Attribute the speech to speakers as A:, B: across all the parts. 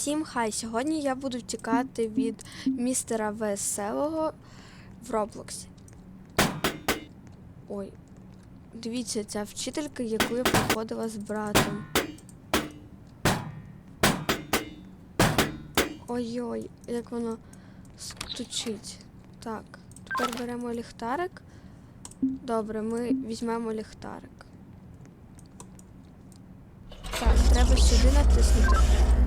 A: Всім хай! Сьогодні я буду втікати від містера Веселого в Роблоксі. Ой. Дивіться, ця вчителька, яку я проходила з братом. Ой-ой, як воно стучить. Так, тепер беремо ліхтарик. Добре, ми візьмемо ліхтарик. Так, треба сюди натиснути.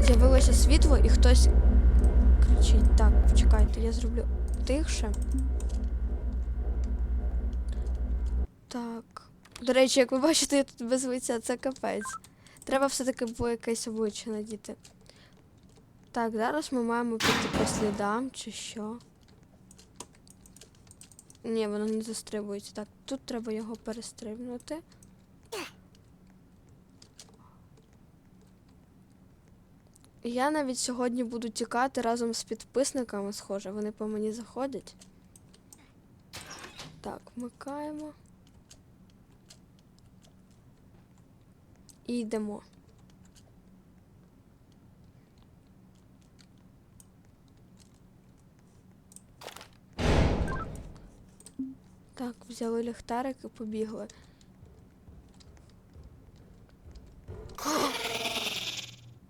A: З'явилося світло і хтось кричить. Так, почекайте, я зроблю тихше. Так. До речі, як ви бачите, я тут без лиця, це капець. Треба все-таки було якесь обличчя надіти. Так, зараз ми маємо піти по слідам чи що. Ні, воно не застрибується. Так, тут треба його перестрибнути. Я навіть сьогодні буду тікати разом з підписниками, схоже, вони по мені заходять. Так, вмикаємо. І йдемо. Так, взяли ліхтарик і побігли.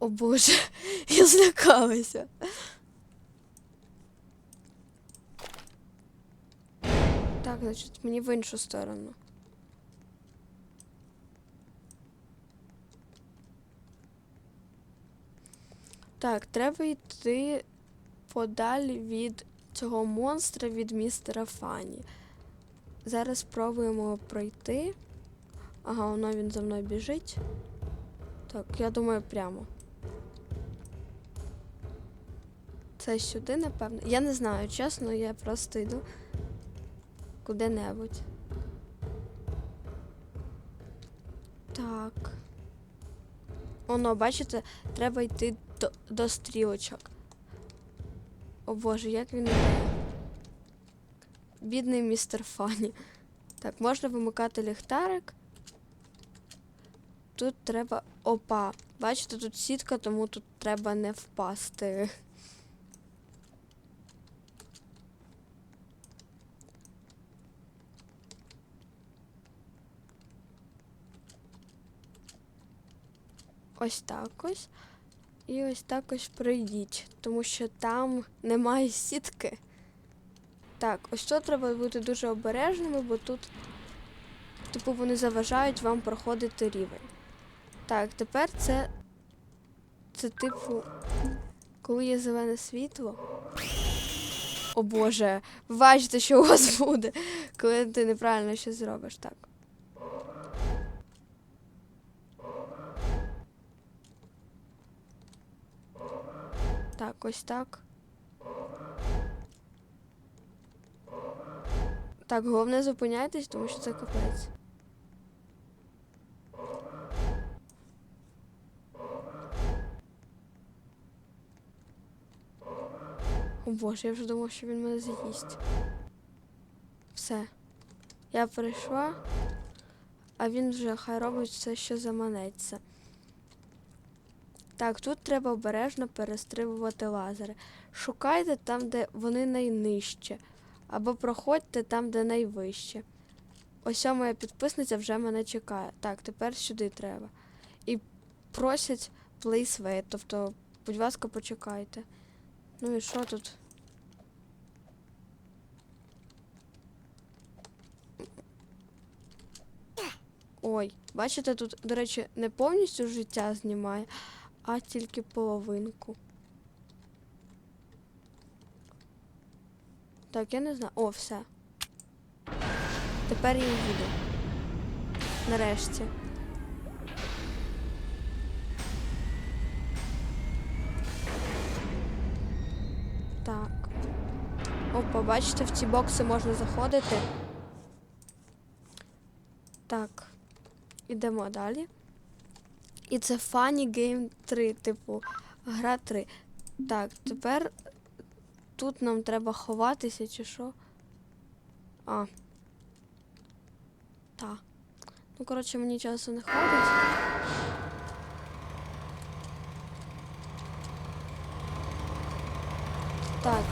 A: О боже, я злякалася. Так, значить, мені в іншу сторону. Так, треба йти подалі від цього монстра, від містера Фані. Зараз спробуємо пройти. Ага, воно він за мною біжить. Так, я думаю, прямо. Це сюди, напевно. Я не знаю, чесно, я просто йду куди-небудь. Так. Оно, бачите, треба йти до, до стрілочок. О боже, як він. Бідний містер Фані. Так, можна вимикати ліхтарик. Тут треба. Опа. Бачите, тут сітка, тому тут треба не впасти. Ось так ось. І ось так ось пройдіть, тому що там немає сітки. Так, ось тут треба бути дуже обережними, бо тут, типу, вони заважають вам проходити рівень. Так, тепер це. Це типу, коли є зелене світло. О Боже, бачите, що у вас буде, коли ти неправильно щось зробиш. Так. Так, ось так. Так, головне зупиняйтесь, тому що це капець. О боже, я вже думав, що він мене з'їсть. Все. Я прийшла, а він вже хай робить все, що заманеться. Так, тут треба обережно перестрибувати лазери. Шукайте там, де вони найнижче, або проходьте там, де найвище. Ось моя підписниця вже мене чекає. Так, тепер сюди треба. І просять wait, тобто, будь ласка, почекайте. Ну і що тут? Ой, бачите, тут, до речі, не повністю життя знімає, а тільки половинку. Так, я не знаю. О, все. Тепер я їду. Нарешті. Так. Опа, бачите, в ці бокси можна заходити. Так. Ідемо далі. І це Funny Game 3, типу, гра 3. Так, тепер тут нам треба ховатися, чи що. А. Та. Ну, коротше, мені часу не хватить. Так.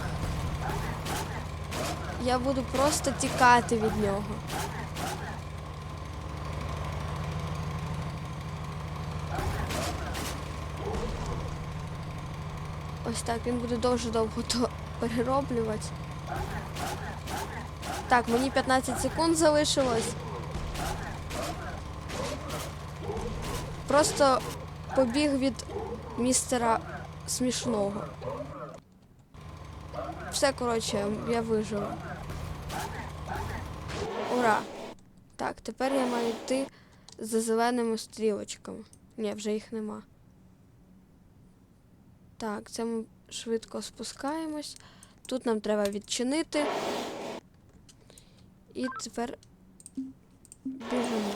A: Я буду просто тікати від нього. Ось так, він буде дуже довго то перероблювати. Так, мені 15 секунд залишилось. Просто побіг від містера смішного. Все, коротше, я вижила. Ура! Так, тепер я маю йти за зеленими стрілочками. Ні, вже їх нема. Так, це ми швидко спускаємось. Тут нам треба відчинити. І тепер біжимо.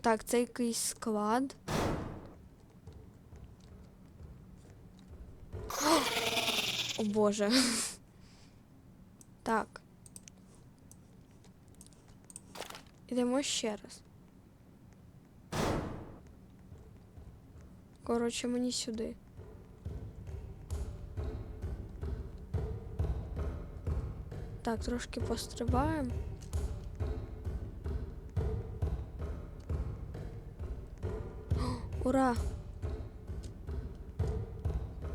A: Так, це якийсь склад. О боже. Так. Ідемо ще раз. Коротше, мені сюди. Так, трошки пострибаємо. Ура!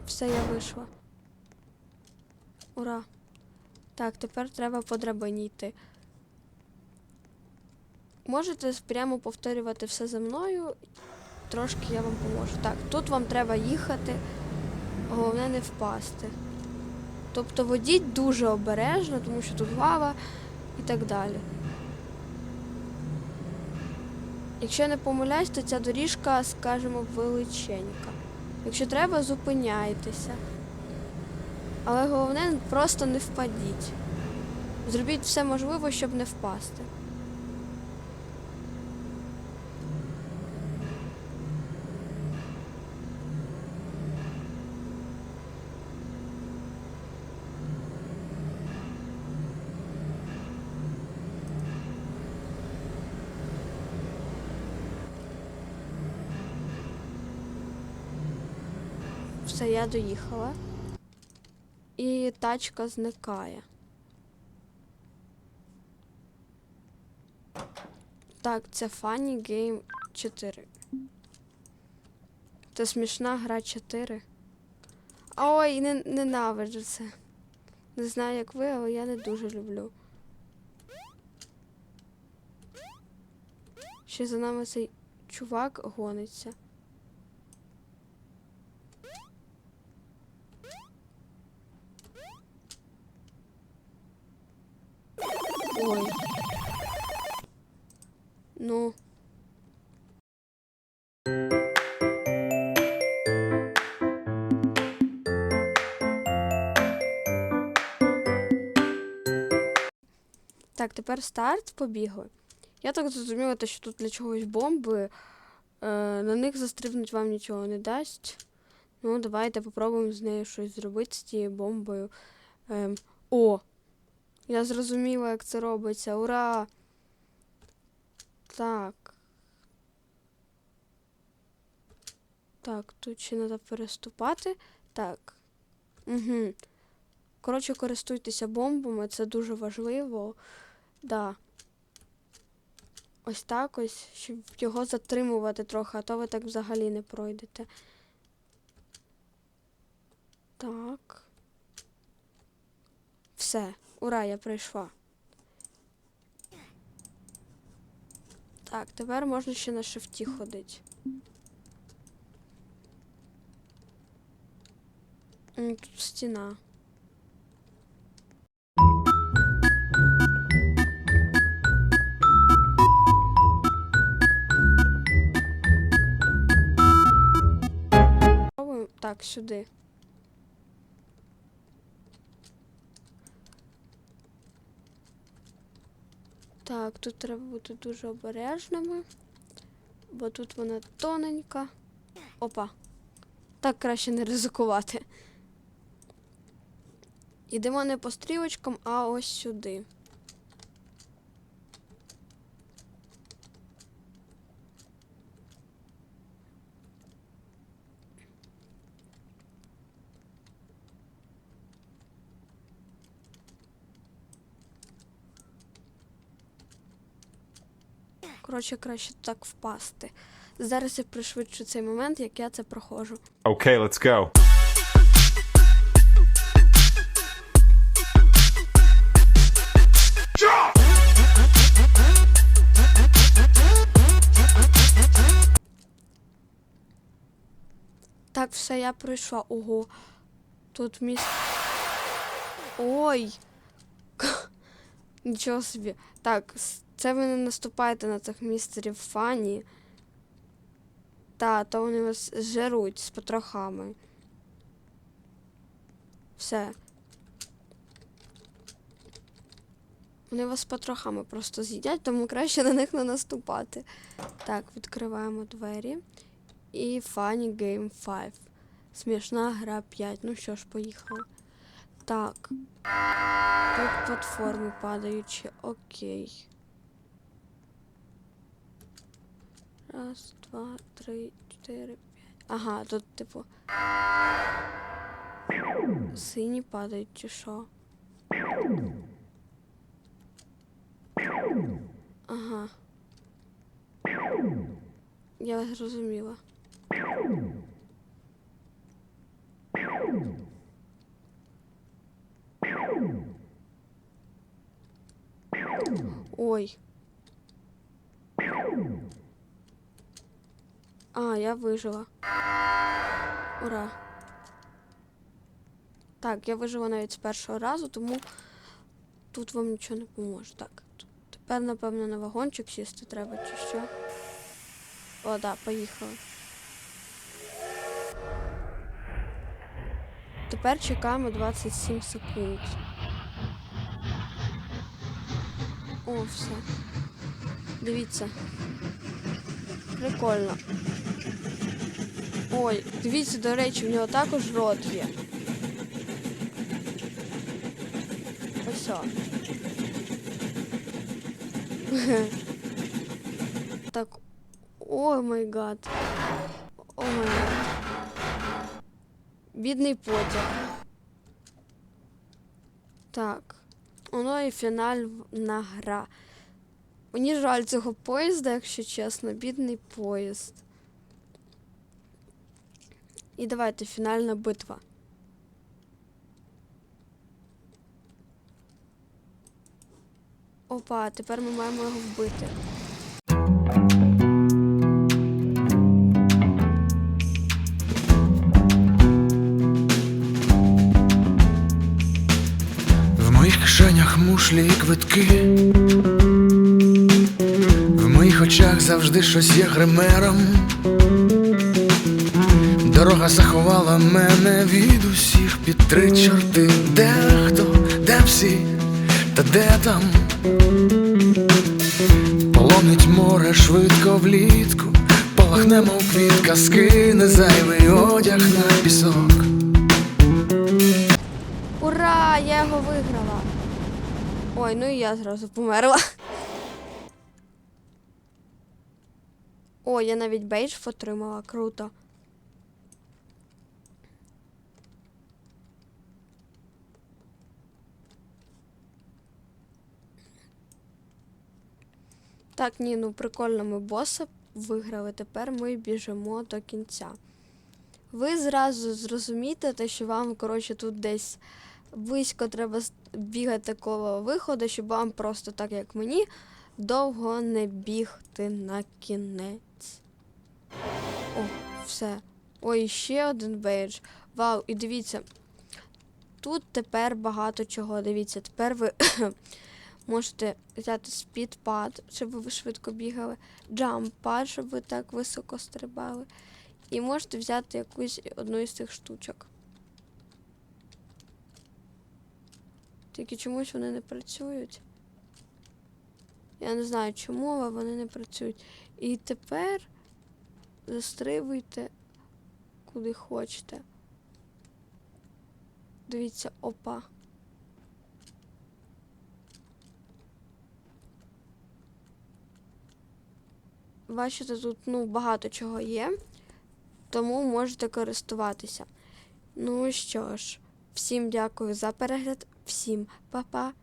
A: Все, я вийшла. Ура! Так, тепер треба по драбині йти. Можете прямо повторювати все за мною. Трошки я вам поможу. Так, тут вам треба їхати, головне не впасти. Тобто водіть дуже обережно, тому що тут лава і так далі. Якщо я не помиляюсь, то ця доріжка, скажімо, величенька. Якщо треба, зупиняйтеся. Але головне просто не впадіть. Зробіть все можливе, щоб не впасти. Все, я доїхала. І тачка зникає. Так, це Funny Game 4. Це смішна гра 4. Ой, не, ненавиджу це. Не знаю, як ви, але я не дуже люблю. Ще за нами цей чувак гониться. Ой. Ну. Так, тепер старт побігли. Я так зрозуміла, що тут для чогось бомби. Е, на них застрибнуть вам нічого не дасть. Ну, давайте попробуємо з нею щось зробити з цією бомбою. Ем, о! Я зрозуміла, як це робиться. Ура! Так. Так, тут ще треба переступати. Так. Угу. Коротше, користуйтеся бомбами, це дуже важливо. Да. Ось так ось, щоб його затримувати трохи, а то ви так взагалі не пройдете. Так. Все. Ура, я прийшла. Так, тепер можна ще на шифті ходити. Тут стіна. Так, сюди. Так, тут треба бути дуже обережними, бо тут вона тоненька. Опа. Так краще не ризикувати. Йдемо не по стрілочкам, а ось сюди. Коротше, краще так впасти. Зараз я пришвидшу цей момент, як я це проходжу.
B: Okay, let's go.
A: Так, все, я пройшла. Ого. Тут міст. Ой. Нічого собі. Так, це ви не наступаєте на цих містерів фані. Та, то вони вас жеруть з потрохами. Все. Вони вас потрохами просто з'їдять, тому краще на них не наступати. Так, відкриваємо двері. І Funny Game 5. Смішна гра 5. Ну що ж, поїхали. Так. Тут платформи падаючі. Окей. Раз, два, три, чотири, п'ять. Ага, тут, типу. Сині падають чи що? Ага. Я вас зрозуміла. Ой. А, я вижила. Ура. Так, я вижила навіть з першого разу, тому тут вам нічого не поможе. Так. Тепер, напевно, на вагончик сісти треба, чи що. О, да, поїхали. Тепер чекаємо 27 секунд. О, все. Дивіться. Прикольно. Ой, дивіться, до речі, в нього також рот є. Ось. так. О май гад. О май гад. Бідний потяг. Так. Воно і фінальна гра. Мені жаль цього поїзда, якщо чесно, бідний поїзд. І давайте фінальна битва. Опа, тепер ми маємо його вбити.
C: В моїх кишенях мушлі і квитки. В моїх очах завжди щось є гримером. Дорога заховала мене від усіх під три чорти. Де хто, де всі, та де там? Полонить море швидко влітку, полахне, мов квітка, скине зайвий одяг на пісок.
A: Ура! Я його виграла. Ой, ну і я зразу померла. О, я навіть бейдж отримала, круто. Так, ні, ну прикольно, ми боса виграли. Тепер ми біжимо до кінця. Ви зразу зрозумієте, те, що вам, коротше, тут десь близько треба бігати коло виходу, щоб вам просто так, як мені, довго не бігти на кінець. О, все. Ой, ще один бейдж. Вау, і дивіться. Тут тепер багато чого. Дивіться, тепер ви можете взяти спідпад, щоб ви швидко бігали, джампад, щоб ви так високо стрибали. І можете взяти якусь одну із цих штучок. Тільки чомусь вони не працюють. Я не знаю чому, але вони не працюють. І тепер застрибуйте куди хочете. Дивіться, опа. Бачите, тут ну, багато чого є, тому можете користуватися. Ну що ж, всім дякую за перегляд, всім па-па.